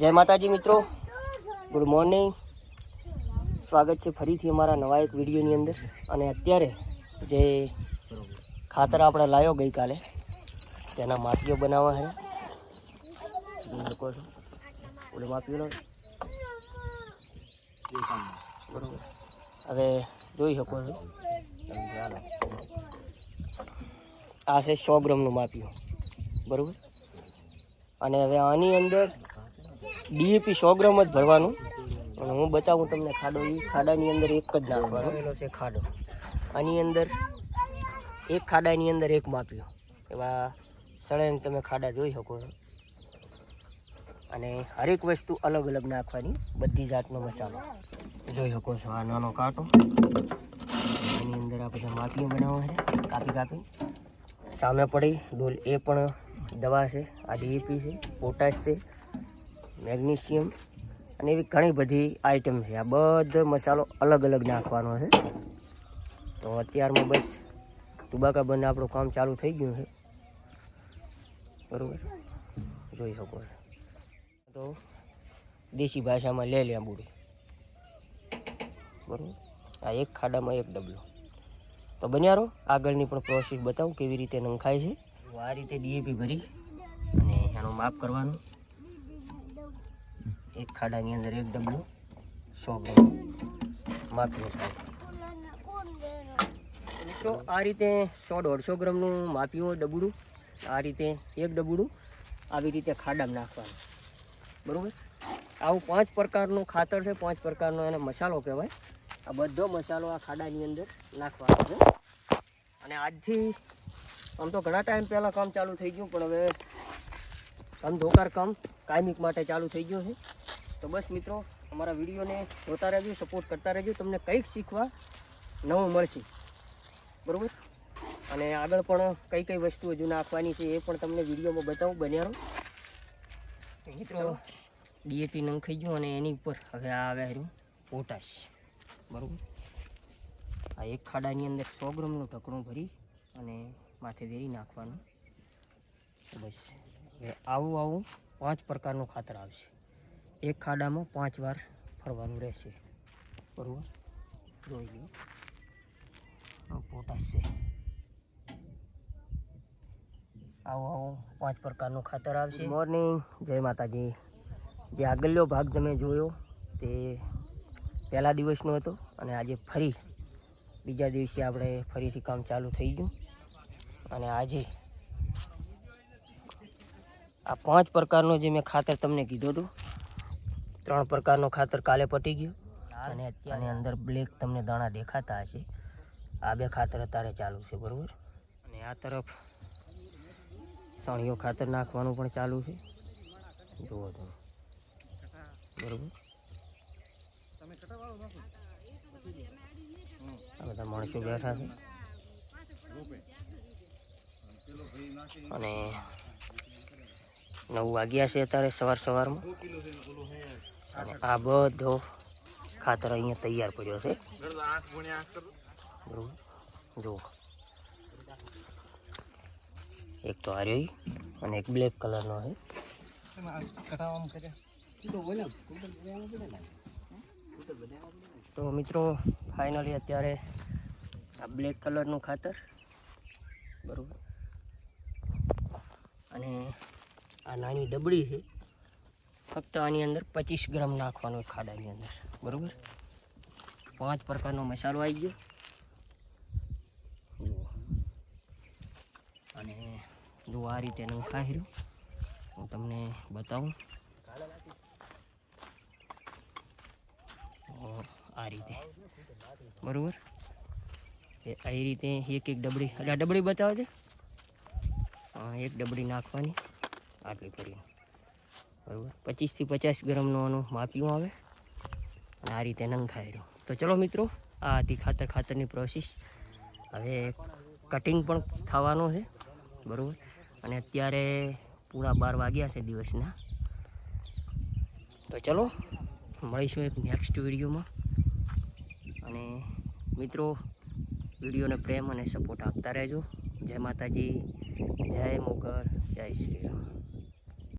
જય માતાજી મિત્રો. ગુડ મોર્નિંગ સ્વાગત છે ફરીથી અમારા નવા એક વિડીયોની અંદર. અને અત્યારે જે ખાતર આપણે લાવ્યો ગઈકાલે, તેના માટીઓ બનાવવા છે જોઈ શકો છો. ઓલો માપી લો બરોબર હવે જોઈ શકો છો. આ છે સો ગ્રામનું માપ્યું. બરાબર? અને હવે આની અંદર ડીએપી સો ગ્રામ જ ભરવાનું. અને હું બતાવું તમને ખાડો. એ ખાડાની અંદર એક જ નાખવાનો. છે ખાડો. આની અંદર એક ખાડાની અંદર એક માપ્યો. એવા સળંગ તમે ખાડા જોઈ શકો છો. અને હરેક વસ્તુ અલગ અલગ નાખવાની બધી જાતનો મસાલો. જોઈ શકો છો આ નાનો કાંટો. એની અંદર આ બધા માપીઓ બનાવવા છે. કાપી કાપી. સામે પડી ડોલ એ પણ દવા છે. આ ડીએપી છે. પોટાશ છે. મેગ્નેશિયમ અને એવી ઘણી બધી આઈટમ છે. આ બધો મસાલો અલગ અલગ નાખવાનો છે. તો અત્યારમાં બસ તુબાકા બંને આપણું કામ ચાલુ થઈ ગયું છે. બરાબર? જોઈ શકો છો. તો દેશી ભાષામાં લે લે બરાબર? આ એક ખાડામાં એક ડબલો. તો બન્યારો આગળની પણ પ્રોસેસ બતાવું કેવી રીતે નંખાય છે. આ રીતે ડીએપી ભરી અને એનું માપ કરવાનું. એક ખાડાની અંદર એક ડબલું સો ગ્રામ માપીને થાય મિત્રો આ રીતે સો દોઢસો ગ્રામનું માપ્યું હોય ડબડું, આ રીતે એક ડબડું આવી રીતે ખાડામાં નાખવાનું. બરાબર? આવું પાંચ પ્રકારનું ખાતર છે, પાંચ પ્રકારનો એને મસાલો કહેવાય. આ બધો મસાલો આ ખાડાની અંદર નાખવાનો છે. અને આજથી આમ તો ઘણા ટાઈમ પહેલાં કામ ચાલુ થઈ ગયું, પણ હવે ધંધોકાર કામ કાયમિક માટે ચાલુ થઈ ગયું છે. તો બસ મિત્રો, અમારા વિડીયોને જોતા રહેજો સપોર્ટ કરતા રહેજો. તમને કંઈક શીખવા નવું મળશે. બરાબર? અને આગળ પણ કઈ કઈ વસ્તુ હજુ નાખવાની છે એ પણ તમને વિડીયોમાં બતાવું બન્યા મિત્રો ડીએપી નંખાઈ ગયું અને એની ઉપર હવે આ આવે રહ્યું પોટાશ બરાબર? આ એક ખાડાની અંદર સો ગ્રામનું ઢકણું ભરી અને માથે વેરી નાખવાનું. બસ, હવે આવું આવું પાંચ પ્રકારનું ખાતર આવશે. એક ખાડામાં પાંચ વાર ફરવાનું રહેશે. બરાબર? જોઈ લો પોટાશ છે. આવો આવો. પાંચ પ્રકારનું ખાતર આવશે. મોર્નિંગ જય માતાજી. જે આગલ્યો ભાગ તમે જોયો, તે પહેલા દિવસનો હતો અને આજે ફરી બીજા દિવસે આપણે ફરીથી કામ ચાલુ થઈ ગયું. અને આજે આ પાંચ પ્રકારનો જે મેં ખાતર તમને કીધું હતું ત્રણ પ્રકારનો ખાતર કાલે પટી ગયો. અને અત્યારે અંદર બ્લેક તમને દાણા દેખાતા હશે. આ બે ખાતર અત્યારે ચાલુ છે બરાબર? અને આ તરફ સણિયો ખાતર નાખવાનું પણ ચાલુ છે. જુઓ તમે. બરાબર? આ બધા માણસો બેઠા છે. અને નવ વાગ્યા છે અત્યારે સવાર સવારમાં. આ બધો ખાતર અહીંયા તૈયાર પડ્યો છે. બરોબર જુઓ એક તો આર્યો અને એક બ્લેક કલરનો છે. તો મિત્રો ફાઇનલી અત્યારે આ બ્લેક કલરનું ખાતર બરાબર. અને આ નાની ડબડી છે. ફક્ત આની અંદર પચીસ ગ્રામ નાખવાનું ખાડાની અંદર. બરાબર? પાંચ પ્રકારનો મસાલો આવી ગયો. અને જો આ રીતે નંખાઈ રહ્યું હું તમને બતાવું. આ રીતે. બરાબર? એ આ રીતે એક એક ડબડી એટલે ડબડી બતાવો છે એક ડબડી નાખવાની. આટલી કરી બરોબર? પચીસથી પચાસ ગ્રામનું આનું માપ્યું આવે. અને આ રીતે નંખાઈ રહ્યું તો ચલો મિત્રો, આ હતી ખાતર ખાતરની પ્રોસેસ હવે કટિંગ પણ થવાનું છે. બરાબર? અને અત્યારે પૂરા બાર વાગ્યા છે દિવસના. તો ચલો, મળીશું એક નેક્સ્ટ વિડીયોમાં. અને મિત્રો, વિડીયોને પ્રેમ અને સપોર્ટ આપતા રહેજો. જય માતાજી, જય મોગર જય શ્રી રામ.